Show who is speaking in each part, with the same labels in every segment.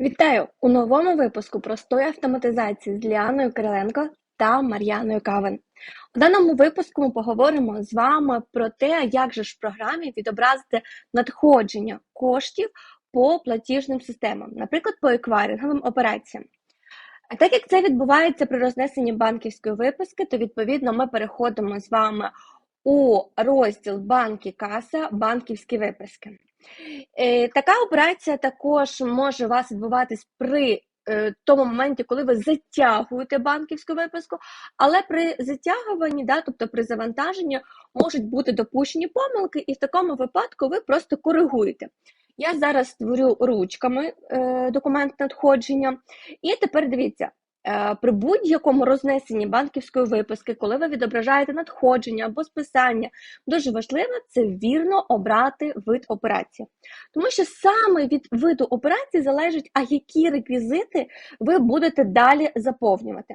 Speaker 1: Вітаю у новому випуску простої автоматизації з Ліаною Кириленко та Мар'яною Кавен. У даному випуску ми поговоримо з вами про те, як же ж в програмі відобразити надходження коштів по платіжним системам, наприклад, по еквайринговим операціям. А так як це відбувається при рознесенні банківської виписки, то відповідно ми переходимо з вами у розділ банки каса банківські виписки. Е, Така операція також може у вас відбуватись при е, тому моменті, коли ви затягуєте банківську виписку, але при затягуванні, да, тобто при завантаженні, можуть бути допущені помилки, і в такому випадку ви просто коригуєте. Я зараз створю ручками е, документ надходження, і тепер дивіться. Е, При будь-якому рознесенні банківської виписки, коли ви відображаєте надходження або списання, дуже важливо це вірно обрати вид операції. Тому що саме від виду операції залежить, а які реквізити ви будете далі заповнювати.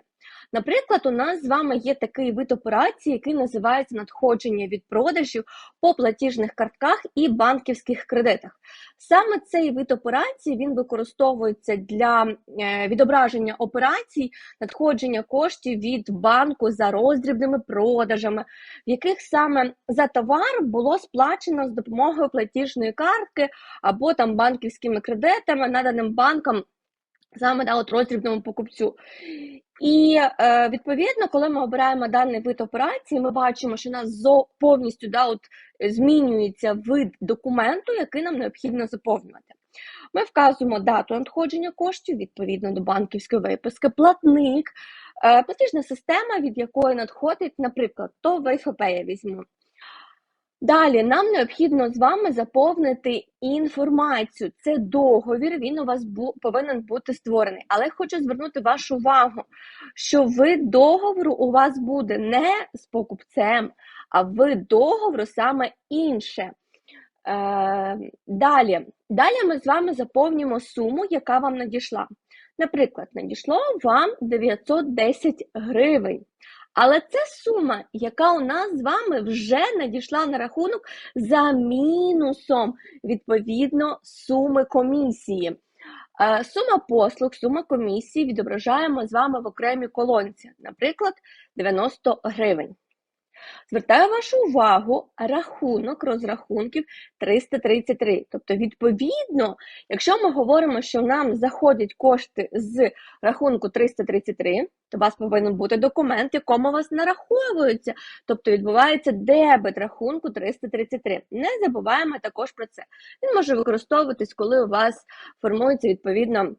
Speaker 1: Наприклад, у нас з вами є такий вид операції, який називається надходження від продажів по платіжних картках і банківських кредитах. Саме цей вид операції він використовується для е, відображення операцій, надходження коштів від банку за роздрібними продажами, в яких саме за товар було сплачено з допомогою платіжної картки або там банківськими кредитами, наданим банком саме да, от роздрібному покупцю. І е, відповідно, коли ми обираємо даний вид операції, ми бачимо, що у нас повністю да, от, змінюється вид документу, який нам необхідно заповнювати. Ми вказуємо дату надходження коштів відповідно до банківської виписки, платник, е, платіжна система, від якої надходить, наприклад, то ВФП я візьму. Далі нам необхідно з вами заповнити інформацію. Це договір, він у вас бу повинен бути створений. Але хочу звернути вашу увагу, що вид договору у вас буде не з покупцем, а вид договору саме інше. Е, далі. Далі ми з вами заповнюємо суму, яка вам надійшла. Наприклад, надійшло вам 910 гривень. Але це сума, яка у нас з вами вже надійшла на рахунок за мінусом відповідно суми комісії. Е, Сума послуг, сума комісії відображаємо з вами в окремій колонці, наприклад, 90 гривень. Звертаю вашу увагу, рахунок розрахунків 333. Тобто, відповідно, якщо ми говоримо, що нам заходять кошти з рахунку 333, то у вас повинен бути документ, якому вас нараховуються. Тобто відбувається дебет рахунку 333. Не забуваємо також про це. Він може використовуватись, коли у вас формується відповідно.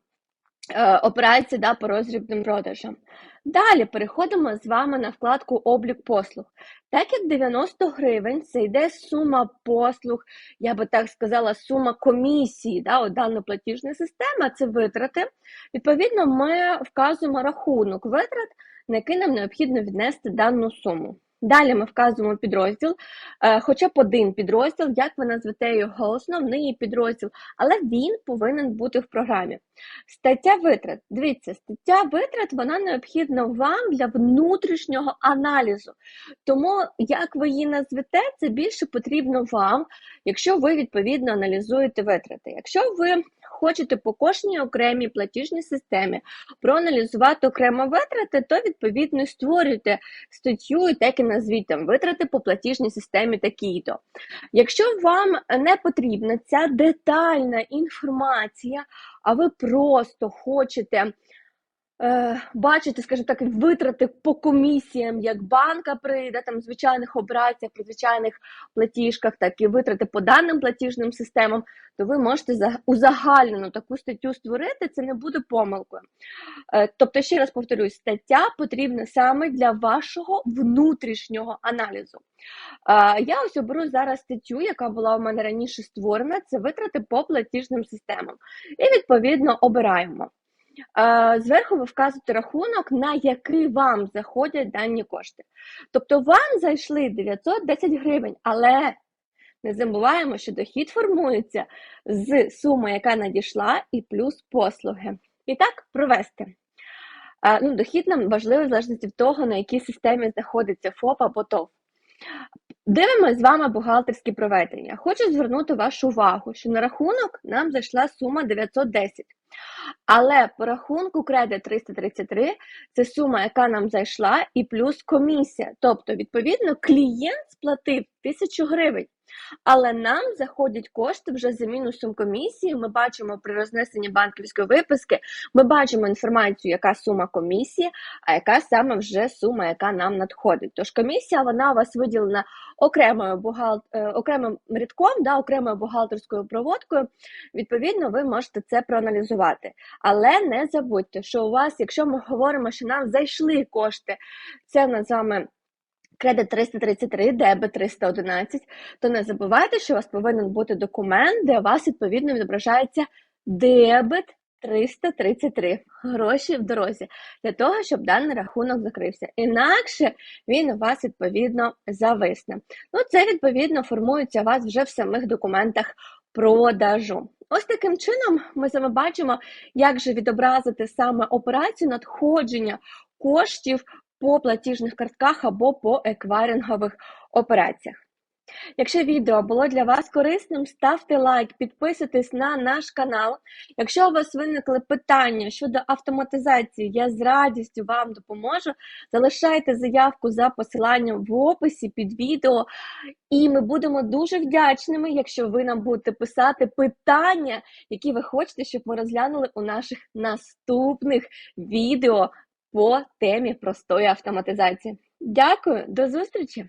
Speaker 1: Е, Операції да, по розрібним продажам. Далі переходимо з вами на вкладку облік послуг. Так як 90 гривень це йде сума послуг, я би так сказала, сума комісії да, от даної платіжної системи, це витрати. Відповідно, ми вказуємо рахунок витрат, на який нам необхідно віднести дану суму. Далі ми вказуємо підрозділ, е, хоча б один підрозділ, як ви назвете його основний підрозділ, але він повинен бути в програмі. Стаття витрат. Дивіться, стаття витрат вона необхідна вам для внутрішнього аналізу. Тому, як ви її назвете, це більше потрібно вам, якщо ви відповідно аналізуєте витрати. Якщо ви хочете по кожній окремій платіжній системі проаналізувати окремо витрати, то відповідно створюйте статтю і так і назвіть там витрати по платіжній системі такі-то. Якщо вам не потрібна ця детальна інформація, а ви просто хочете бачити, скажімо так, витрати по комісіям, як банка при да, там, звичайних операціях, при звичайних платіжках, так і витрати по даним платіжним системам, то ви можете за- узагальнену таку статтю створити, це не буде помилкою. Е, тобто, ще раз повторюсь, стаття потрібна саме для вашого внутрішнього аналізу. Е, Я ось оберу зараз статтю, яка була у мене раніше створена, це витрати по платіжним системам. І відповідно обираємо. Е, зверху ви вказуєте рахунок, на який вам заходять дані кошти. Тобто вам зайшли 910 гривень, але не забуваємо, що дохід формується з суми, яка надійшла, і плюс послуги. І так, провести. Ну, дохід нам важливий в залежності від того, на якій системі знаходиться ФОП або ТОВ. Дивимося з вами бухгалтерські проведення. Хочу звернути вашу увагу, що на рахунок нам зайшла сума 910. Але по рахунку кредит 333 це сума, яка нам зайшла, і плюс комісія. Тобто, відповідно, клієнт сплатив 1000 гривень. Але нам заходять кошти вже за мінусом комісії. Ми бачимо при рознесенні банківської виписки, ми бачимо інформацію, яка сума комісії, а яка саме вже сума, яка нам надходить. Тож комісія вона у вас виділена окремою бухгал... е, окремим рядком, да, окремою бухгалтерською проводкою. Відповідно, ви можете це проаналізувати. Але не забудьте, що у вас, якщо ми говоримо, що нам зайшли кошти, це на з вами кредит 333, дебет 311, то не забувайте, що у вас повинен бути документ, де у вас відповідно відображається дебет 333 гроші в дорозі для того, щоб даний рахунок закрився. Інакше він у вас відповідно зависне. Ну, це відповідно формується у вас вже в самих документах продажу. Ось таким чином ми з вами бачимо, як же відобразити саме операцію надходження коштів по платіжних картках або по еквайрингових операціях. Якщо відео було для вас корисним, ставте лайк, підписуйтесь на наш канал. Якщо у вас виникли питання щодо автоматизації, я з радістю вам допоможу. Залишайте заявку за посиланням в описі під відео, і ми будемо дуже вдячними, якщо ви нам будете писати питання, які ви хочете, щоб ми розглянули у наших наступних відео по темі простої автоматизації. Дякую, до зустрічі!